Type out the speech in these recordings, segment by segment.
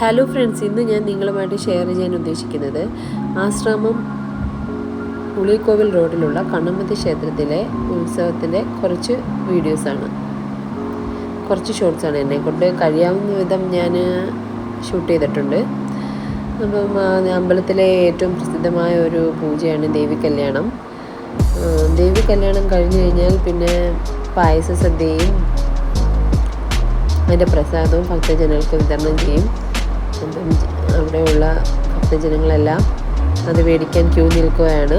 Hello friends ഇന്ന് ഞാൻ നിങ്ങളുമായിട്ട് ഷെയർ ചെയ്യാൻ ഉദ്ദേശിക്കുന്നത് ആശ്രമം ഉളിക്കോവിൽ റോഡിലുള്ള കണ്ണമ്പതി ക്ഷേത്രത്തിലെ ഉത്സവത്തിന്റെ കുറച്ച് വീഡിയോസാണ് കുറച്ച് ഷോർട്സാണ് എന്നെ കൊണ്ട് കഴിയാവുന്ന വിധം ഞാൻ ഷൂട്ട് ചെയ്തിട്ടുണ്ട്. അപ്പം അമ്പലത്തിലെ ഏറ്റവും പ്രസിദ്ധമായ ഒരു പൂജയാണ് ദേവി കല്യാണം. ദേവി കല്യാണം കഴിഞ്ഞ് കഴിഞ്ഞാൽ പിന്നെ പായസ സദ്യയും അതിന്റെ പ്രസാദവും ഭക്തജനങ്ങൾക്ക് വിതരണം ചെയ്യും. അപ്പം അവിടെയുള്ള ഭക്തജനങ്ങളെല്ലാം അത് മേടിക്കാൻ ക്യൂ നിൽക്കുകയാണ്.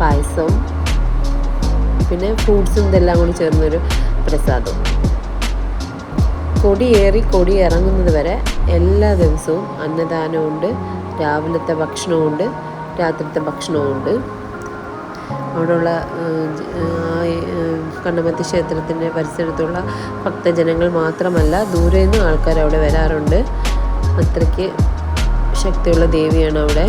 പായസം പിന്നെ ഫ്രൂട്ട്സും ഇതെല്ലാം കൂടി ചേർന്നൊരു പ്രസാദം. കൊടിയേറി കൊടി ഇറങ്ങുന്നത് വരെ എല്ലാ ദിവസവും അന്നദാനമുണ്ട് രാവിലത്തെ ഭക്ഷണമുണ്ട് രാത്രിത്തെ ഭക്ഷണമുണ്ട് അവിടെയുള്ള കണ്ണമത്തി ക്ഷേത്രത്തിന്റെ പരിസരത്തുള്ള ഭക്തജനങ്ങൾ മാത്രമല്ല ദൂരെ നിന്നും ആൾക്കാർ അവിടെ വരാറുണ്ട്. അത്രയ്ക്ക് ശക്തിയുള്ള ദേവിയാണ് അവിടെ.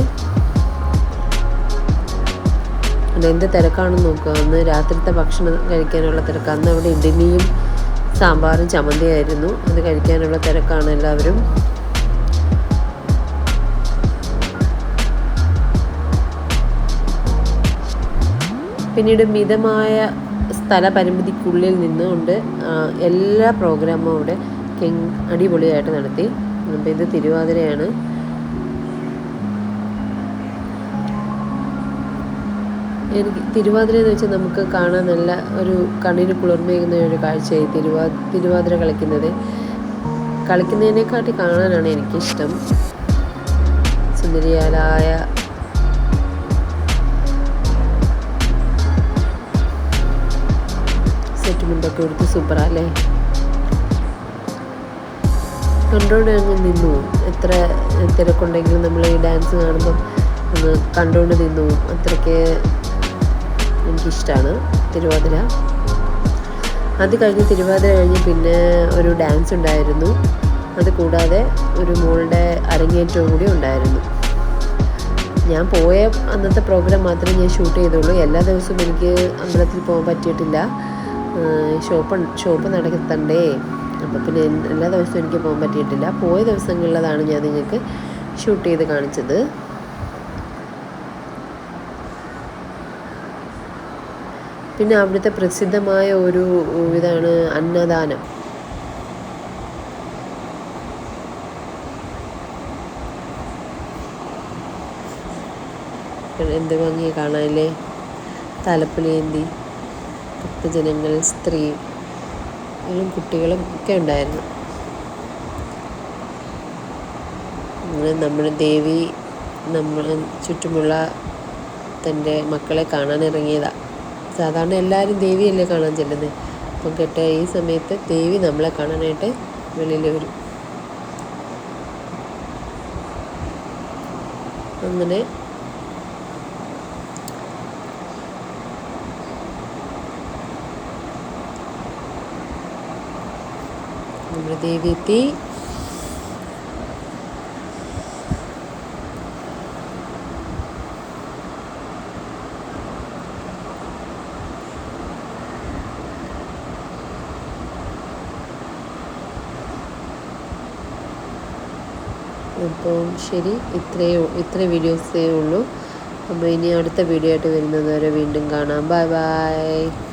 എന്ത് തിരക്കാണെന്ന് നോക്കുക അന്ന് രാത്രിത്തെ ഭക്ഷണം കഴിക്കാനുള്ള തിരക്ക്. അന്ന് അവിടെ ഇഡ്ഡലിയും സാമ്പാറും ചമ്മന്തിയായിരുന്നു അത് കഴിക്കാനുള്ള തിരക്കാണ് എല്ലാവരും. പിന്നീട് മിതമായ സ്ഥല പരിമിതിക്കുള്ളിൽ നിന്നുകൊണ്ട് എല്ലാ പ്രോഗ്രാമും അവിടെ കെങ് അടിപൊളിയായിട്ട് നടത്തി. അപ്പം ഇത് തിരുവാതിരയാണ്. എനിക്ക് തിരുവാതിര എന്ന് വെച്ചാൽ നമുക്ക് കാണാൻ നല്ല ഒരു കണ്ണിന് കുളിർമയേകുന്ന ഒരു കാഴ്ചയായി തിരുവാ തിരുവാതിര കളിക്കുന്നത്. കളിക്കുന്നതിനെക്കാട്ടി കാണാനാണ് എനിക്കിഷ്ടം. സുന്ദരിയാലായ സെറ്റുമുണ്ടൊക്കെ എടുത്ത് സൂപ്പറല്ലേ? കണ്ടോണ്ട് അങ്ങ് നിന്നു. എത്ര തിരക്കുണ്ടെങ്കിലും നമ്മൾ ഈ ഡാൻസ് കാണുമ്പം ഒന്ന് കണ്ടുകൊണ്ട് നിന്നു. അത്രയ്ക്ക് എനിക്കിഷ്ടമാണ് തിരുവാതിര. അത് കഴിഞ്ഞ് തിരുവാതിര കഴിഞ്ഞ് പിന്നെ ഒരു ഡാൻസ് ഉണ്ടായിരുന്നു. അത് കൂടാതെ ഒരു മോളുടെ അരങ്ങേറ്റവും കൂടി ഉണ്ടായിരുന്നു. ഞാൻ പോയ അന്നത്തെ പ്രോഗ്രാം മാത്രമേ ഞാൻ ഷൂട്ട് ചെയ്തുള്ളൂ. എല്ലാ ദിവസവും എനിക്ക് അമ്പലത്തിൽ പോകാൻ പറ്റിയിട്ടില്ല. ഷോപ്പ് ഷോപ്പ് നടത്തണ്ടേ അപ്പോൾ പിന്നെ എല്ലാ ദിവസവും എനിക്ക് പോകാൻ പറ്റിയിട്ടില്ല. പോയ ദിവസങ്ങളിലതാണ് ഞാൻ നിങ്ങൾക്ക് ഷൂട്ട് ചെയ്ത് കാണിച്ചത്. പിന്നെ അവിടുത്തെ പ്രസിദ്ധമായ ഒരു ഇതാണ് അന്നദാനം. എന്ത് ഭംഗിയെ കാണാനല്ലേ തലപ്പുലേന്തി ഭക്തജനങ്ങൾ സ്ത്രീ കുട്ടികളും ഒക്കെ ഉണ്ടായിരുന്നു. നമ്മുടെ ദേവി നമ്മൾ ചുറ്റുമുള്ള തന്റെ മക്കളെ കാണാൻ ഇറങ്ങിയതാണ് സാധാരണ എല്ലാവരും ദേവിയല്ലേ കാണാൻ ചെല്ലുന്നത് അപ്പം കേട്ട ഈ സമയത്ത് ദേവി നമ്മളെ കാണാനായിട്ട് വെളിയിൽ വരും. അങ്ങനെ നമ്മുടെ ദേവി എത്തി അപ്പം ശരി ഇത്രയേ ഇത്ര വീഡിയോസേ ഉള്ളൂ. അപ്പോൾ ഇനി അടുത്ത വീഡിയോ ആയിട്ട് വരുന്നത് വരെ വീണ്ടും കാണാം. Bye bye